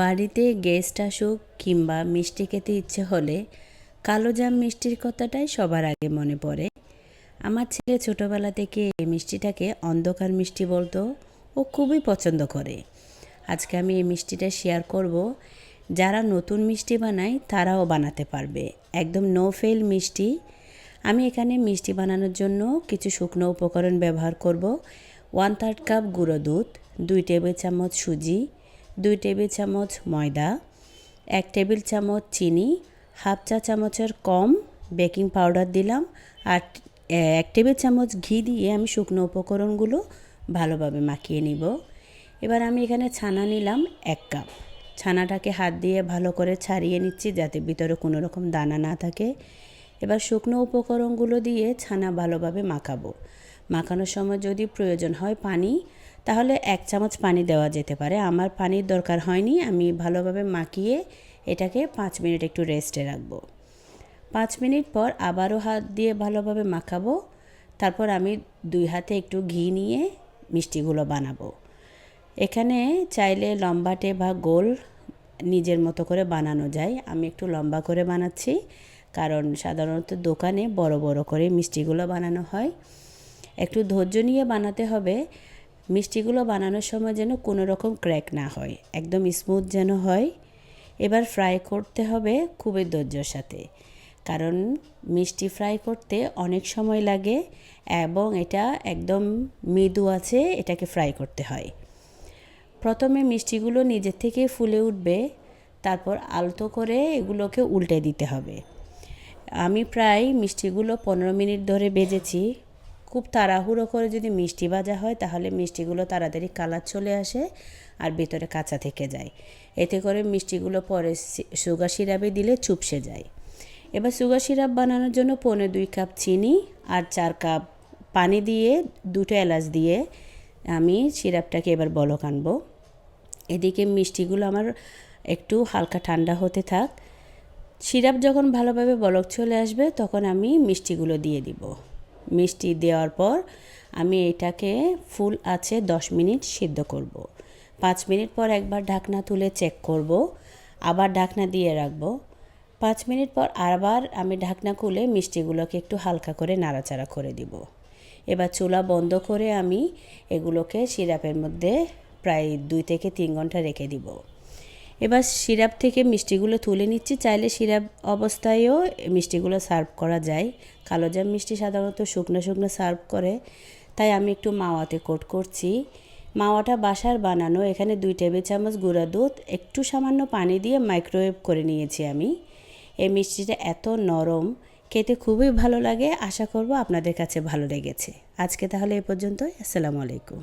বাড়িতে গেস্ট আসুক কিংবা মিষ্টি খেতে ইচ্ছে হলে কালো জাম মিষ্টির কথাটাই সবার আগে মনে পড়ে। আমার ছেলে ছোটোবেলা থেকে এই মিষ্টিটাকে অন্ধকার মিষ্টি বলতো ও খুবই পছন্দ করে। আজকে আমি এই মিষ্টিটা শেয়ার করব। যারা নতুন মিষ্টি বানায় তারাও বানাতে পারবে। একদম নো ফেল মিষ্টি। আমি এখানে মিষ্টি বানানোর জন্য কিছু শুকনো উপকরণ ব্যবহার করব। ওয়ান থার্ড কাপ গুঁড়ো দুধ, দুই টেবিল চামচ সুজি দুই টেবিল চামচ ময়দা, এক টেবিল চামচ চিনি, হাফ চা চামচের কম বেকিং পাউডার দিলাম আর এক টেবিল চামচ ঘি দিয়ে আমি শুকনো উপকরণগুলো ভালোভাবে মাখিয়ে নিব। এবার আমি এখানে ছানা নিলাম এক কাপ। ছানাটাকে হাত দিয়ে ভালো করে ছাড়িয়ে নিচ্ছি যাতে ভিতরে কোনো রকম দানা না থাকে। এবার শুকনো উপকরণগুলো দিয়ে ছানা ভালোভাবে মাখাবো। মাখানোর সময় যদি প্রয়োজন হয় পানি, তাহলে এক চামচ পানি দেওয়া যেতে পারে। আমার পানির দরকার হয়নি, আমি ভালোভাবে মাখিয়ে এটাকে পাঁচ মিনিট একটু রেস্টে রাখব। পাঁচ মিনিট পর আবারও হাত দিয়ে ভালোভাবে মাখাবো। তারপর আমি দুই হাতে একটু ঘি নিয়ে মিষ্টিগুলো বানাবো। এখানে চাইলে লম্বাটে বা গোল নিজের মতো করে বানানো যায়। আমি একটু লম্বা করে বানাচ্ছি, কারণ সাধারণত দোকানে বড় বড় করে মিষ্টিগুলো বানানো হয়। একটু ধৈর্য নিয়ে বানাতে হবে। মিষ্টিগুলো বানানোর সময় যেন কোনো রকম ক্র্যাক না হয়, একদম স্মুথ যেন হয়। এবার ফ্রাই করতে হবে খুবই ধৈর্যর সাথে, কারণ মিষ্টি ফ্রাই করতে অনেক সময় লাগে এবং এটা একদম মৃদু আছে, এটাকে ফ্রাই করতে হয়। প্রথমে মিষ্টিগুলো নিজের থেকে ফুলে উঠবে, তারপর আলতো করে এগুলোকে উল্টে দিতে হবে। আমি প্রায় মিষ্টিগুলো পনেরো মিনিট ধরে বেজেছি খুব তাড়াহুড়ো করে যদি মিষ্টি ভাজা হয়, তাহলে মিষ্টিগুলো তাড়াতাড়ি কালার চলে আসে আর ভিতরে কাঁচা থেকে যায়। এতে করে মিষ্টিগুলো পরে সুগার সিরাপে দিলে চুপসে যায়। এবার সুগার সিরাপ বানানোর জন্য পনেরো দুই কাপ চিনি আর চার কাপ পানি দিয়ে দুটো এলাচ দিয়ে আমি সিরাপটাকে এবার বলক আনব। এদিকে মিষ্টিগুলো আমার একটু হালকা ঠান্ডা হতে থাক। সিরাপ যখন ভালোভাবে বলক চলে আসবে, তখন আমি মিষ্টিগুলো দিয়ে দিব। মিষ্টি দেওয়ার পর আমি এটাকে ফুল আছে দশ মিনিট সিদ্ধ করব। পাঁচ মিনিট পর একবার ঢাকনা তুলে চেক করব। আবার ঢাকনা দিয়ে রাখব। পাঁচ মিনিট পর আবার আমি ঢাকনা খুলে মিষ্টিগুলোকে একটু হালকা করে নাড়াচাড়া করে দিব। এবার চুলা বন্ধ করে আমি এগুলোকে সিরাপের মধ্যে প্রায় দুই থেকে তিন ঘণ্টা রেখে দিব। এবার সিরাপ থেকে মিষ্টিগুলো তুলে নিচ্ছি। চাইলে সিরাপ অবস্থায়ও মিষ্টিগুলো সার্ভ করা যায়। কালোজাম মিষ্টি সাধারণত শুকনো শুকনো সার্ভ করে। তাই আমি একটু মাওয়াতে কোট করছি। মাওয়াটা বাসার বানানো। এখানে দুই টেবিল চামচ গুঁড়া দুধ, একটু সামান্য পানি দিয়ে মাইক্রোওয়েভ করে নিয়েছি আমি। এই মিষ্টিটা এত নরম, খেতে খুবই ভালো লাগে। আশা করব আপনাদের কাছে ভালো লেগেছে। আজকে তাহলে এ পর্যন্ত আসসালামু আলাইকুম।